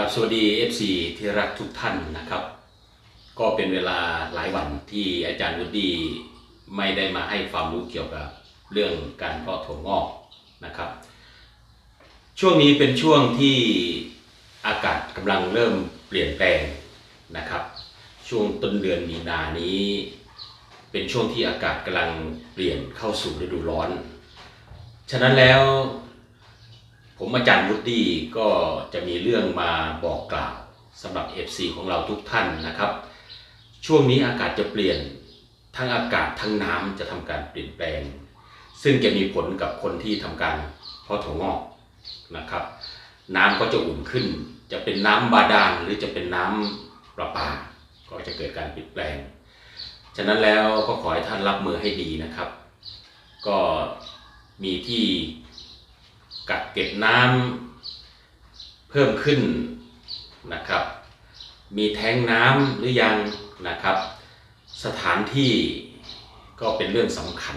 ครับสวัสดี FC ที่รักทุกท่านนะครับ ก็เป็นเวลาหลายวันที่อาจารย์วุฒิไม่ได้มาให้ความรู้เกี่ยวกับเรื่องการเพาะถั่วงอกนะครับ ช่วงนี้เป็นช่วงที่อากาศกำลังเริ่มเปลี่ยนแปลงนะครับ ช่วงต้นเดือนมีนานี้ เป็นช่วงที่อากาศกำลังเปลี่ยนเข้าสู่ฤดูร้อน ฉะนั้นแล้ว ผมอาจารย์วุฒิก็จะมีเรื่องมาบอกกล่าวสำหรับ FC ของเราทุกท่านนะครับ ช่วงนี้อากาศจะเปลี่ยนทั้งอากาศทั้งน้ำจะทำการเปลี่ยนแปลง ซึ่งจะมีผลกับคนที่ทำการเพาะถั่วงอกนะครับ น้ำก็จะอุ่นขึ้น จะเป็นน้ำบาดาลหรือจะเป็นน้ำประปา ก็จะเกิดการเปลี่ยนแปลง ฉะนั้นแล้วก็ขอให้ท่านรับมือให้ดีนะครับ ก็มีที่ กักเก็บน้ำเพิ่มขึ้นนะครับ มีแทงน้ำหรือยังนะครับ สถานที่ก็เป็นเรื่องสำคัญ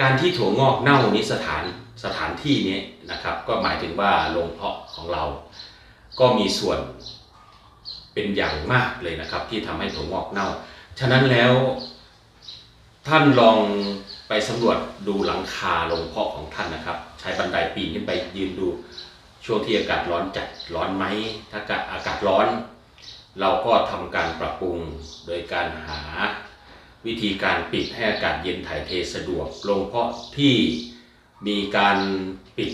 การที่ถั่วงอกเน่านี้สถานสถานที่นี้นะครับ ก็หมายถึงว่าโรงเพาะของเรา ก็มีส่วนเป็นอย่างมากเลยนะครับ ที่ทำให้ถั่วงอกเน่า ฉะนั้นแล้วท่านลอง ไปสำรวจดูหลังคาโรงเพาะของท่านนะครับ ใช้บันไดปีนขึ้นไปยืนดูช่วงที่อากาศร้อนจัดร้อนไหมถ้าอากาศร้อน เราก็ทำการปรับปรุงโดยการหาวิธีการปิดให้อากาศเย็นถ่ายเทสะดวกโรงเพาะที่มีการปิด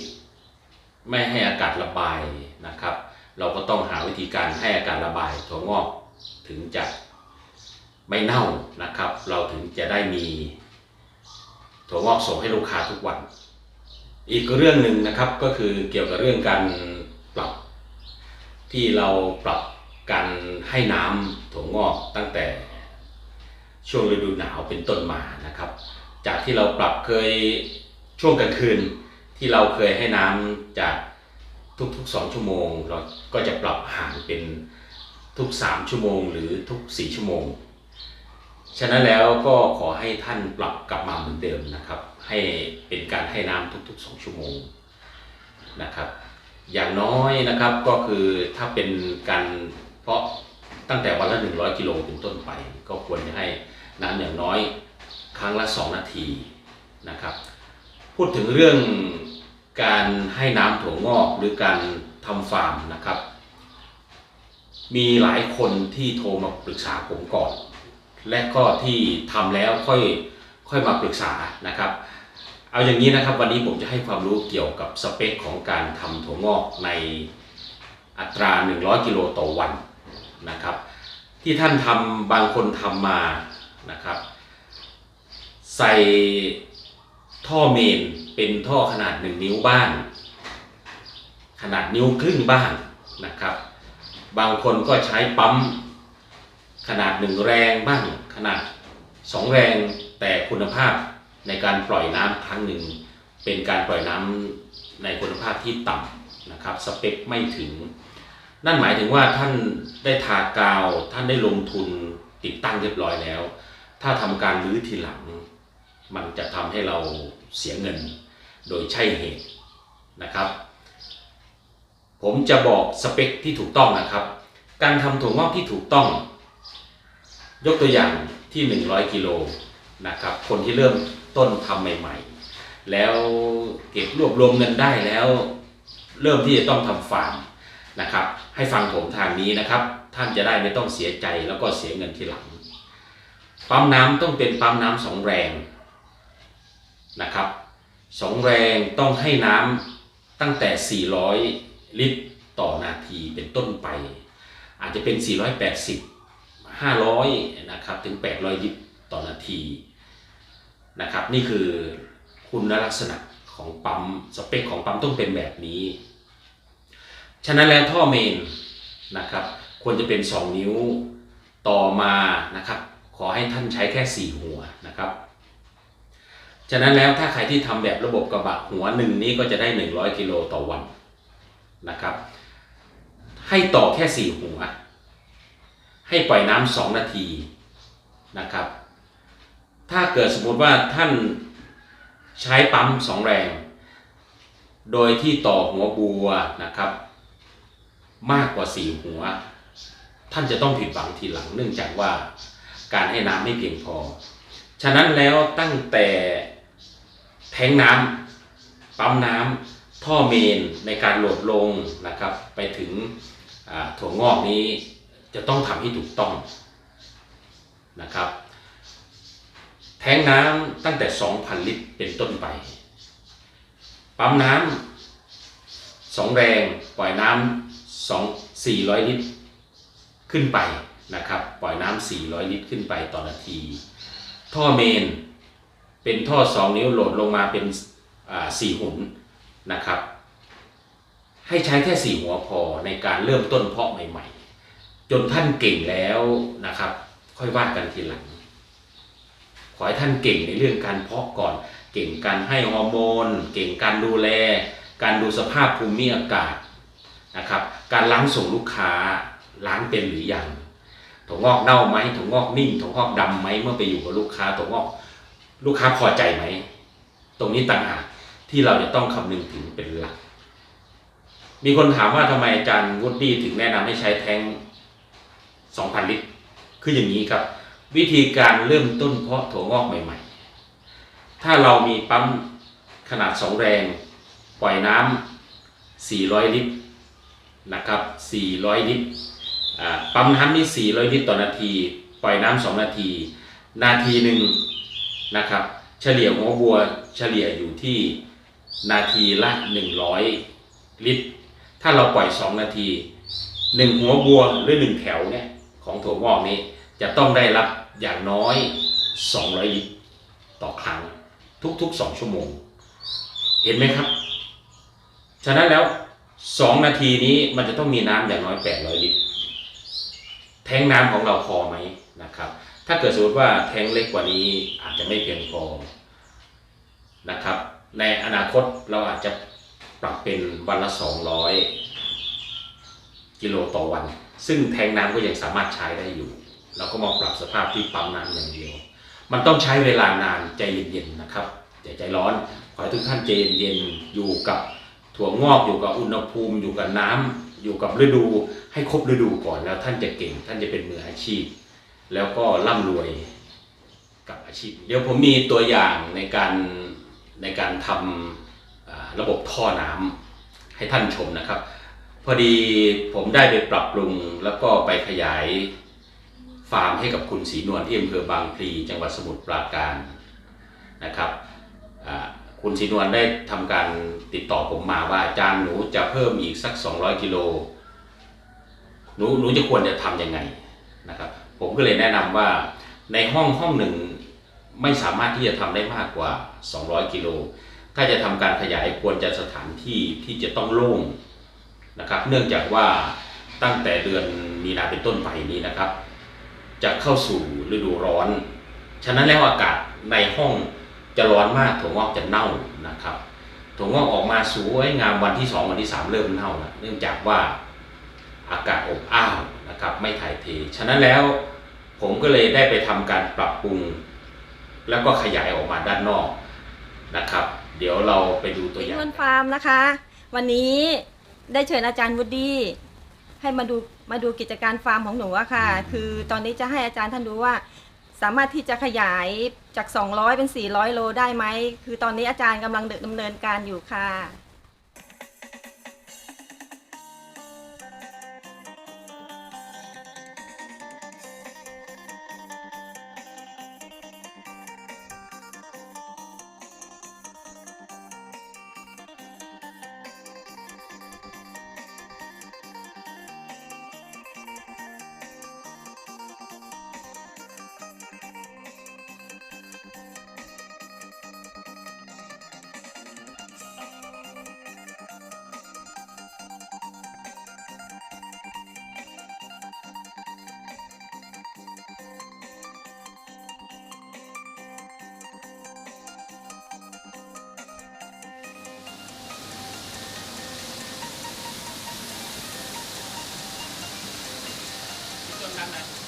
ไม่ให้อากาศระบายนะครับ เราก็ต้องหาวิธีการให้อากาศระบายถั่วงอกถึงจะไม่เน่านะครับ เราถึงจะได้มี ถั่วงอกส่งให้ลูกค้าทุกวัน อีกเรื่องหนึ่งนะครับก็คือเกี่ยวกับเรื่องการปรับ ที่เราปรับการให้น้ำถั่วงอกตั้งแต่ช่วงฤดูหนาวเป็นต้นมานะครับ จากที่เราปรับเคยช่วงกลางคืนที่เราเคยให้น้ำจากทุกๆ 2 ชั่วโมง เราก็จะปรับห่างเป็นทุก 3 ชั่วโมง หรือทุก 4 ชั่วโมง ฉะนั้นแล้วก็ขอให้ท่านปรับกลับมาเหมือนเดิมนะครับ ให้เป็นการให้น้ำทุก ๆ 2 ชั่วโมงนะครับ อย่างน้อยนะครับก็คือถ้าเป็นการเพาะตั้งแต่วันละ 100 กิโลเป็นต้นไป ก็ควรจะให้น้ำอย่างน้อยครั้งละ 2 นาทีนะครับ พูดถึงเรื่องการให้น้ำถั่วงอกหรือการทำฟาร์มนะครับ มีหลายคนที่โทรมาปรึกษาผมก่อน และก็ที่ทำแล้วค่อยค่อยมาปรึกษานะครับ เอาอย่างนี้นะครับวันนี้ผมจะให้ความรู้เกี่ยวกับสเปคของการทำถั่วงอกในอัตรา 100 กิโลต่อวันนะครับ ที่ท่านทำบางคนทำมานะครับ ใส่ท่อเมนเป็นท่อขนาด 1 นิ้วบ้าง ขนาดนิ้วครึ่งบ้างนะครับ บางคนก็ใช้ปั๊ม ขนาดหนึ่งแรงบ้างขนาดสองแรงแต่คุณภาพในการปล่อยน้ำครั้งหนึ่ง เป็นการปล่อยน้ำในคุณภาพที่ต่ำนะครับ สเปคไม่ถึง นั่นหมายถึงว่าท่านได้ทากาว ท่านได้ลงทุนติดตั้งเรียบร้อยแล้ว ถ้าทำการรื้อทีหลัง มันจะทำให้เราเสียเงินโดยใช่เหตุนะครับ ผมจะบอกสเปคที่ถูกต้องนะครับ การทำถั่วงอกที่ถูกต้อง ยกตัวอย่างที่ 100 กิโลนะครับ คนที่เริ่มต้นทำใหม่ ๆ แล้วเก็บรวบรวมเงินได้แล้ว เริ่มที่จะต้องทำฟาร์มนะครับ ให้ฟังผมทางนี้นะครับ ท่านจะได้ไม่ต้องเสียใจแล้วก็เสียเงินทีหลัง ปั๊มน้ำต้องเป็นปั๊มน้ำสองแรงนะครับสองแรงต้องให้น้ำตั้งแต่ 400 ลิตรต่อนาทีเป็นต้นไป อาจจะเป็น 480 500นะครับถึง 800ลิตรต่อนาทีนะครับนี่คือคุณลักษณะของปั๊มสเปคของปั๊มต้องเป็นแบบนี้ ฉะนั้นแล้วท่อเมนนะครับควรจะเป็น 2 นิ้วต่อมานะครับขอให้ท่านใช้แค่ 4 หัวนะครับ ฉะนั้นแล้วถ้าใครที่ทำแบบระบบกระบะหัวหนึ่งนี้ก็จะได้ 100 กิโลต่อวันนะครับ ให้ต่อแค่ 4 หัว ให้ปล่อยน้ำสองนาทีนะครับ ถ้าเกิดสมมติว่าท่านใช้ปั๊มสองแรง โดยที่ต่อหัวบัวนะครับ มากกว่าสี่หัว ท่านจะต้องผิดหวังทีหลังเนื่องจากว่าการให้น้ำไม่เพียงพอ ฉะนั้นแล้วตั้งแต่แทงน้ำปั๊มน้ำท่อเมนในการโหลดลงนะครับ ไปถึงถั่วงอกนี้ จะต้องทำให้ถูกต้องนะครับ แทงน้ำตั้งแต่ 2,000 ลิตรเป็นต้นไป ปั๊มน้ำสองแรงปล่อยน้ำสองสี่ร้อยลิตรขึ้นไปนะครับ ปล่อยน้ำ400 ลิตรขึ้นไปต่อนาที ท่อเมนเป็นท่อ 2 นิ้วโหลดลงมาเป็นสี่หุนนะครับ ให้ใช้แค่สี่หัวพอในการเริ่มต้นเพาะใหม่ ๆ จนท่านเก่งแล้วนะครับ ค่อยว่ากันทีหลัง ขอให้ท่านเก่งในเรื่องการเพาะก่อน เก่งการให้ฮอร์โมน เก่งการดูแล การดูสภาพภูมิอากาศนะครับ การล้างส่งลูกค้าล้างเป็นหรือยังถั่วงอกเน่าไหมถั่วงอกนิ่มถั่วงอกดำไหมเมื่อไปอยู่กับลูกค้าถั่วงอกลูกค้าพอใจไหม ตรงนี้ต่างหากที่เราจะต้องคำนึงถึงเป็นหลัก มีคนถามว่าทำไมอาจารย์วุฒิถึงแนะนำให้ใช้แท้ง 2,000 ลิตร คืออย่างนี้ครับ วิธีการเริ่มต้นเพาะถั่วงอกใหม่ๆ ถ้าเรามีปั๊มขนาด 2 แรง ปล่อยน้ำ 400 ลิตรนะครับ 400 ลิตรปั๊มน้ำนี่ 400 ลิตรต่อนาที ปล่อยน้ำ2นาที นาทีหนึ่งนะครับ เฉลี่ยหัวบัวเฉลี่ยอยู่ที่นาทีละ 100 ลิตร ถ้าเราปล่อย 2 นาที 1 หัวบัวหรือ 1 แถวเนี่ย ของถั่วงอกนี้จะต้องได้รับอย่างน้อย 200 ลิตรต่อครั้งทุกๆ 2 ชั่วโมง เห็นไหมครับ ฉะนั้นแล้ว 2 นาทีนี้มันจะต้องมีน้ำอย่างน้อย 800 ลิตร แทงน้ำของเราพอไหมนะครับ ถ้าเกิดสมมติว่าแทงเล็กกว่านี้อาจจะไม่เพียงพอนะครับ ในอนาคตเราอาจจะปรับเป็นวันละ 200 กิโลต่อวัน ซึ่งแทงน้ำก็ยังสามารถใช้ได้อยู่ เราก็มาปรับสภาพที่ปั๊มน้ำอย่างเดียว มันต้องใช้เวลานานใจเย็นๆนะครับอย่าใจร้อนขอให้ทุกท่านใจเย็นๆอยู่กับถั่วงอกอยู่กับอุณหภูมิ อยู่กับน้ำอยู่กับฤดู ให้ครบฤดูก่อนแล้วท่านจะเก่ง ท่านจะเป็นมืออาชีพ แล้วก็ร่ำรวยกับอาชีพ เดี๋ยวผมมีตัวอย่างในการในการทำอ่าระบบท่อน้ำให้ท่านชมนะครับ พอดีผมได้ไปปรับปรุงแล้วก็ไปขยายฟาร์มให้กับคุณศรีนวลที่อำเภอบางพลีจังหวัดสมุทรปราการนะครับคุณศรีนวลได้ทำการติดต่อผมมาว่าอาจารย์หนูจะเพิ่มอีกสัก 200 กิโลหนูหนูจะควรจะทำยังไงนะครับ ผมก็เลยแนะนำว่าในห้องห้องหนึ่งไม่สามารถที่จะทำได้มากกว่า 200 กิโล ถ้าจะทำการขยายควรจะสถานที่ที่จะต้องโล่ง นะครับ เนื่องจากว่าตั้งแต่เดือนมีนาเป็นต้นไปนี้นะครับ จะเข้าสู่ฤดูร้อน ฉะนั้นแล้วอากาศในห้องจะร้อนมากถั่วงอกจะเน่านะครับถั่วงอกออกมาสวยงามวันที่ 2 วันที่ 3 เริ่มเน่าแล้วเนื่องจากว่าอากาศอบอ้าวนะครับไม่ถ่ายเท ฉะนั้นแล้วผมก็เลยได้ไปทำการปรับปรุง แล้วก็ขยายออกมาด้านนอกนะครับ เดี๋ยวเราไปดูตัวอย่างนวลฟาร์มนะคะ วันนี้ ได้เชิญอาจารย์วูดดี้ให้มาดูมาดูกิจการฟาร์มของหนูอะค่ะ คือตอนนี้จะให้อาจารย์ท่านดูว่า สามารถที่จะขยายจาก 200 เป็น 400 โลได้ไหม คือตอนนี้อาจารย์กำลังดำเนินการอยู่ค่ะ ค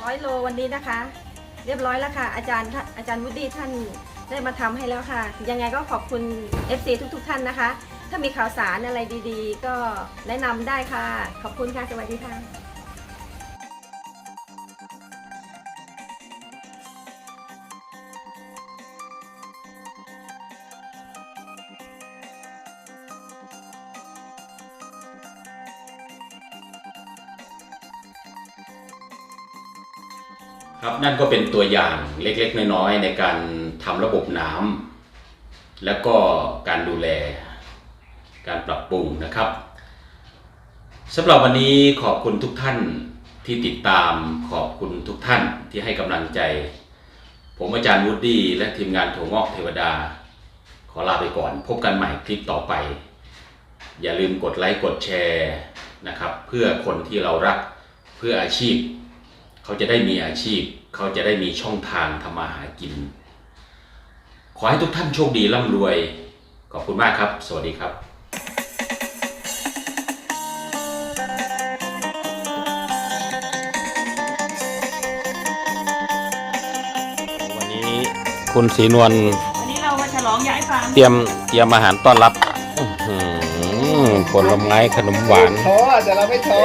200 โลวันนี้นะคะ เรียบร้อยแล้วค่ะ อาจารย์อาจารย์วุฒิท่านได้มาทำให้แล้วค่ะ ยังไงก็ขอบคุณ FC ทุก ๆ ท่านนะคะ ถ้ามีข่าวสารอะไรดีๆ ก็แนะนำได้ค่ะ ขอบคุณค่ะ สวัสดีค่ะ ครับนั่นก็เป็นตัวอย่างเล็กๆ น้อยๆในการทำระบบน้ำแล้วก็การดูแล การปรับปรุงนะครับสำหรับวันนี้ขอบคุณทุกท่านที่ติดตามขอบคุณทุกท่านที่ให้กำลังใจ ผมอาจารย์วูดดี้และทีมงานถั่วงอกเทวดา ขอลาไปก่อน พบกันใหม่คลิปต่อไป อย่าลืมกดไลค์กดแชร์นะครับ เพื่อคนที่เรารักเพื่ออาชีพ เขาจะได้มีอาชีพ เขาจะได้มีช่องทางทำมาหากิน ขอให้ทุกท่านโชคดีร่ำรวย ขอบคุณมากครับ สวัสดีครับวันนี้คุณศรีนวลวันนี้เรามาฉลองย้ายฟาร์มเตรียมเตรียมอาหารต้อนรับอื้อหือผลไม้ขนมหวานท้อแต่เราไม่ท้อ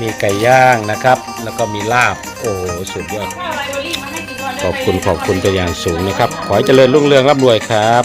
มีไก่ย่างนะครับ แล้วก็มีลาบ โอ้โหสุดยอดข้าวไรเบอรี่มาให้กินก่อนได้ขอบไหมคุณขอบคุณเป็นอย่างสูงนะครับ ขอให้เจริญรุ่งเรืองร่ำรวยครับ